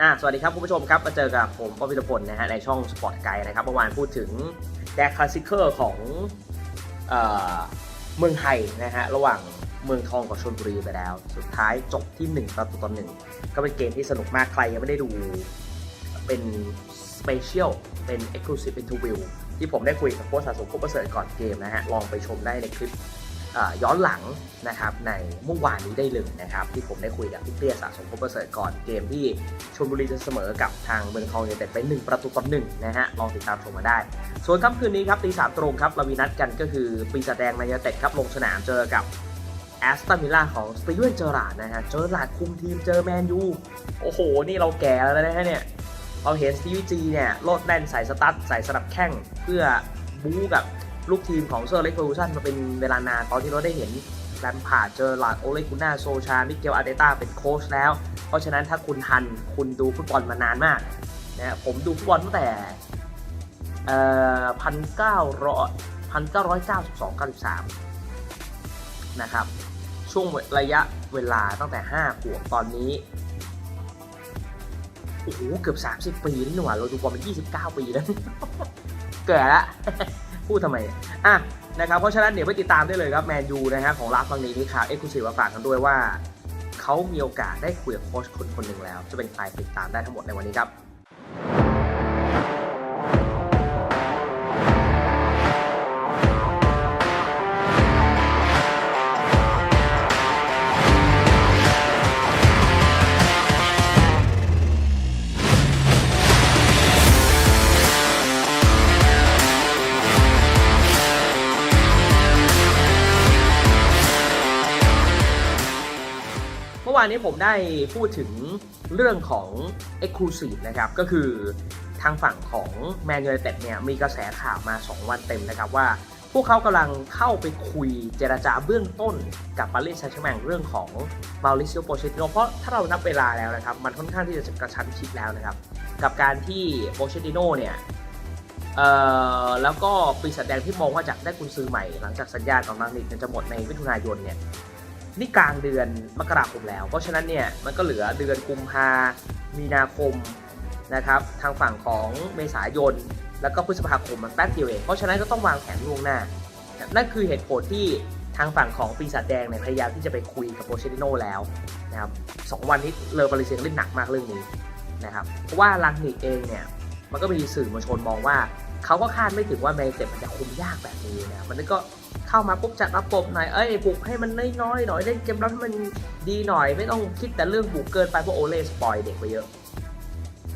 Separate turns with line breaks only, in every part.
อ่าสวัสดีครับคุณผู้ชมครับมาเจอกับผมปอพิรพลนะฮะในช่องสปอร์ตไกด์นะครับเมื่อวานพูดถึงแดกคลาสสิเคอร์ของเอ่อเมืองไทยนะฮะระหว่างเมืองทองกับชลบุรีไปแล้ว สุดท้ายจบที่ 1ประตูต่อหนึ่งก็เป็นเกมที่สนุกมากใครยังไม่ได้ดูเป็นสเปเชียลเป็น Exclusive Interview ที่ผมได้คุยกับโค้ชสะสมคุปประเสริฐก่อนเกมนะฮะลองไปชมได้ในคลิป ย้อนหลังนะครับในเมื่อวานนี้ได้เลยนะครับที่ผมได้คุยกับพี่เตี้ยสะสมพบประเสริฐก่อนเกมที่ชลบุรีจะเสมอกับทางเมืองทองยูไนเต็ดไป1ประตูต่อหนึ่งนะฮะลองติดตามชมมาได้ ส่วนค่ำคืนนี้ครับตีสามตรงครับเรามีนัดกันก็คือปีศาจแดงแมนยูไนเต็ดครับลงสนามเจอกับแอสตันวิลล่าของสตีเวนเจอราร์ดนะฮะเจอราร์ดคุมทีมเจอแมนยูโอ้โห นี่เราแก่แล้วนะฮะเนี่ยเราเห็นสตีวีจีเนี่ยโลดแน่นใส่สตั๊ดใส่สนับแข้งเพื่อบู๊กับ ลูกทีมของเซอร์เล็กโฟลูชันมาเป็นเวลานานตอนที่เราได้เห็นแลมพาร์ดเจอหลาดโอเลกุน่าโซชามิเกลอาร์เตต้าเป็นโค้ชแล้ว เพราะฉะนั้นถ้าคุณทันคุณดูฟุตบอลมานานมากนะผมดูฟุตบอลตั้งแต่พันเก้าร้อยพันเก้าร้อยเก้าสิบสองเก้าสิบสามนะครับช่วงระยะเวลาตั้งแต่ห้าขวบตอนนี้โอ้โหเกือบ 30 ปีแล้วนี่หว่าเราดูบอลมา29 ปีแล้ว เกิดละ พูดทำไมอะนะครับเพราะฉะนั้นเดี๋ยวไปติดตามได้เลยครับแมนยูนะฮะของลาฟังนี้นี่ข่าวเอ็กซ์คลูซีฟมาฝากกันด้วยว่า เขามีโอกาสได้คุยกับโค้ชคนคนหนึ่งแล้ว จะเป็นใครติดตามได้ทั้งหมดในวันนี้ครับานนี้ผมได้พูดถึงเรื่องของ Exclusive นะครับ ก็คือทางฝั่งของแมนยูไนเต็ดเนี่ยมีกระแสข่าวมา 2 วันเต็มนะครับว่า พวกเขากำลังเข้าไปคุยเจรจาเบื้องต้นกับปารีสแซงต์แชร์แมงเรื่องของมาริซิโอโปเชติโนเพราะถ้าเรานับเวลาแล้วนะครับ มันค่อนข้างที่จะกระชั้นชิดแล้วนะครับ กับการที่โปเชติโนเนี่ยเอ่อแล้วก็ปีศาจแดงที่มองว่าจะได้กุญซื้อใหม่หลังจากสัญญาของนางนิกจะหมดในมิถุนายนเนี่ย นี่กลางเดือนมกราคมแล้ว เพราะฉะนั้นเนี่ยมันก็เหลือเดือนกุมภามีนาคมนะครับทางฝั่งของเมษายน แล้วก็พฤษภาคมมันแป๊บเดียวเองเพราะฉะนั้นก็ต้องวางแผนล่วงหน้า นั่นคือเหตุผลที่ทางฝั่งของปีศาจแดงเนี่ยพยายามที่จะไปคุยกับโปเชติโนแล้วนะครับสองวันนี้เลอปาริเซียเล่นหนักมากเรื่องนี้นะครับเพราะว่าลังนิกเองเนี่ย มันก็มีสื่อมวลชนมองว่าเขาก็คาดไม่ถึงว่าแมนเต็ดมันจะคุมยากแบบนี้นะมันก็เข้ามาปุ๊บจัดระบบหน่อยเอ้ยปลุกให้มันน้อยๆหน่อยเล่นเกมรับมันดีหน่อย ไม่ต้องคิดแต่เรื่องบุกเกินไปเพราะโอเล่สปอยเด็กไปเยอะ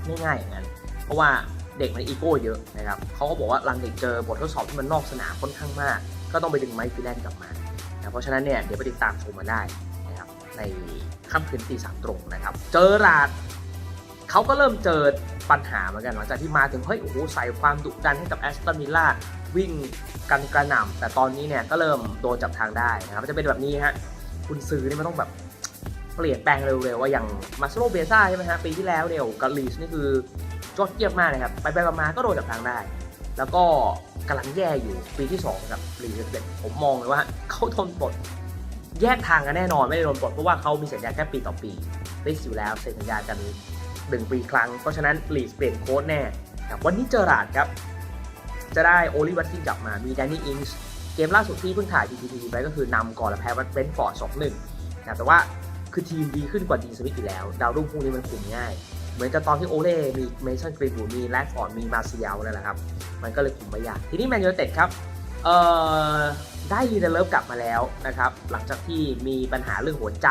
ง่ายๆอย่างนั้นเพราะว่าเด็กมันอีโก้เยอะนะครับเขาก็บอกว่าลังเด็กเจอบททดสอบที่มันนอกสนามค่อนข้างมาก ก็ต้องไปดึงไมค์ฟิแลนกลับมานะเพราะฉะนั้นเนี่ยเดี๋ยวไปติดตามชมมาได้นะครับในค่ำคืนตีสามตรงนะครับ เจอราด เขาก็เริ่มเจอปัญหาเหมือนกันหลังจากที่มาถึงเฮ้ยโอ้โหใส่ความดุดันให้กับแอสตันวิลล่าวิ่งกันกระหน่ำแต่ตอนนี้เนี่ยก็เริ่มโดนจับทางได้นะครับจะเป็นแบบนี้ฮะคุณซื้อนี่มันต้องแบบเปลี่ยนแปลงเร็วๆว่าอย่างมาสโลเบซ่าใช่ไหมฮะปีที่แล้วเนี่ยกับลีสนี่คือยอดเยี่ยมมากนะครับไปไปมาก็โดนจับทางได้ แล้วก็กำลังแย่อยู่ปีที่2กับลีสเด็ดผมมองเลยว่าเขาทนปลดแยกทางกันแน่นอนไม่ได้โดนปลดเพราะว่าเขามีสัญญาแค่ปีต่อปีได้อยู่แล้วเซ็นสัญญากัน หนึ่งปีครั้ง เพราะฉะนั้นลีสเปลี่ยนโค้ดแน่ครับวันนี้เจอราดครับ จะได้โอลิวัตกินกลับมามีแดนนี่อิงส์เกมล่าสุดที่เพิ่งถ่าย GTP ไปก็คือนำก่อนแล้วแพ้วัดเบนฟอร์ด2-1นะแต่ว่าคือทีมดีขึ้นกว่าดีสมิธอยู่แล้ว ดาวรุ่งพวกนี้มันคุมง่าย เหมือนกับตอนที่โอเล่มีเมสันกรีบูมีแลกฟอร์ดมีมาเซียลนั่นแหละครับ มันก็เลยคุมไม่ยาก ทีนี้แมนยูเต็ดครับเอ่อได้ลีเดเลิฟกลับมาแล้วนะครับ หลังจากที่มีปัญหาเรื่องหัวใจ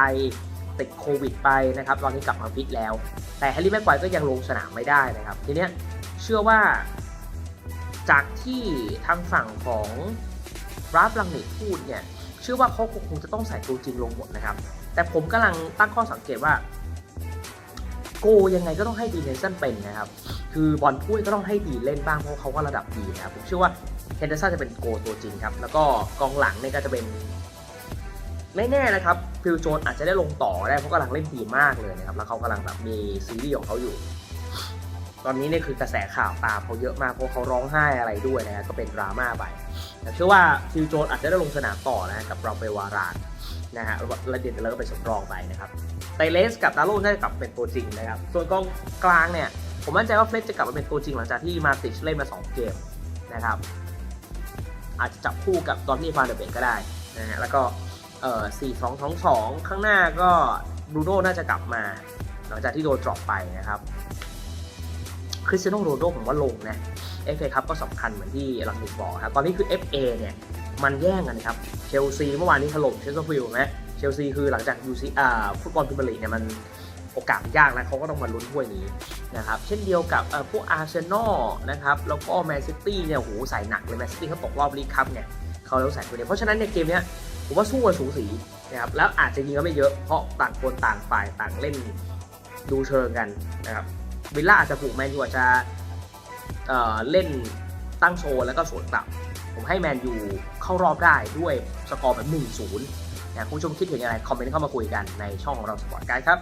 ติดโควิดไปนะครับตอนนี้กลับมาฟิตแล้ว แต่แฮร์รี่แม็กควายก็ยังลงสนามไม่ได้นะครับ ทีเนี้ยเชื่อว่าจากที่ทางฝั่งของราฟลังนิกพูดเนี่ยเชื่อว่าเขาคงจะต้องใส่ตัวจริงลงหมดนะครับ แต่ผมกำลังตั้งข้อสังเกตว่า โกยังไงก็ต้องให้ดีเนสันเป็นนะครับ คือบอลถ้วยก็ต้องให้ดีเล่นบ้างเพราะเขาก็ระดับดีนะครับผมเชื่อว่าเฮนเดอร์สันจะเป็นโกตัวจริงครับ แล้วก็กองหลังเนี่ยก็จะเป็น ไม่แน่นะครับฟิลโจนอาจจะได้ลงต่อได้เพราะกำลังเล่นดีมากเลยนะครับแล้วเขากำลังแบบมีซีรีส์ของเขาอยู่ ตอนนี้เนี่ยคือกระแสข่าวตามเขาเยอะมากเพราะเขาร้องไห้อะไรด้วยนะฮะก็เป็นดราม่าไปแต่เชื่อว่าฟิลโจนอาจจะได้ลงสนามต่อนะกับเราไปวารานนะฮะแล้วเดนแล้วก็ไปสำรองไปนะครับไตเลสกับดาโลน่าจะกลับเป็นตัวจริงนะครับ ส่วนกองกลางเนี่ย ผมมั่นใจว่าเฟล็กจะกลับมาเป็นตัวจริงหลังจากที่มาติชเล่นมา 2 เกมนะครับ อาจจะจับคู่กับดอนนี่ฟานเดอร์เบนก็ได้นะฮะแล้วก็ เอ่อ4 2 2 2 ข้างหน้าก็บรูโน่น่าจะกลับมา หลังจากที่โดนดรอปไปนะครับคริสเตียโนโรโดผมว่าลงนะ FA ครับก็สำคัญเหมือนที่ลังนิกบอกครับ ตอนนี้คือ FA เนี่ย มันแย่งกันครับ เชลซีเมื่อวานนี้ถล่มเชสเตอร์ฟิลด์ไหมเชลซีคือหลังจากยูซีอ่าฟุตบอลพรีเมียร์ลีกเนี่ยมันโอกาสยากนะเขาก็ต้องมาลุ้นถ้วยนี้นะครับ เช่นเดียวกับเอ่อพวกอาร์เซนอลนะครับ แล้วก็แมนซิตี้เนี่ยโหใส่หนักเลยแมนซิตี้เขาตกรอบลีกคัพเนี่ยเขาแล้วใส่ตัวเนี้ยเพราะฉะนั้นในยเกมเนี้ย ผมว่าสู้กันสูสีนะครับแล้วอาจจะยิงกันไม่เยอะเพราะต่างคนต่างฝ่ายต่างเล่นดูเชิงกันนะครับวิลล่าอาจจะผูกแมนยูอาจจะเเล่นตั้งโชว์แล้วก็สวนกลับ ผมให้แมนยูเข้ารอบได้ด้วยสกอร์แบบ1-0นะคุณผู้ชมคิดเห็นยังไรคอมเมนต์เข้ามาคุยกันในช่องของเราสปอร์ตการ์ดครับ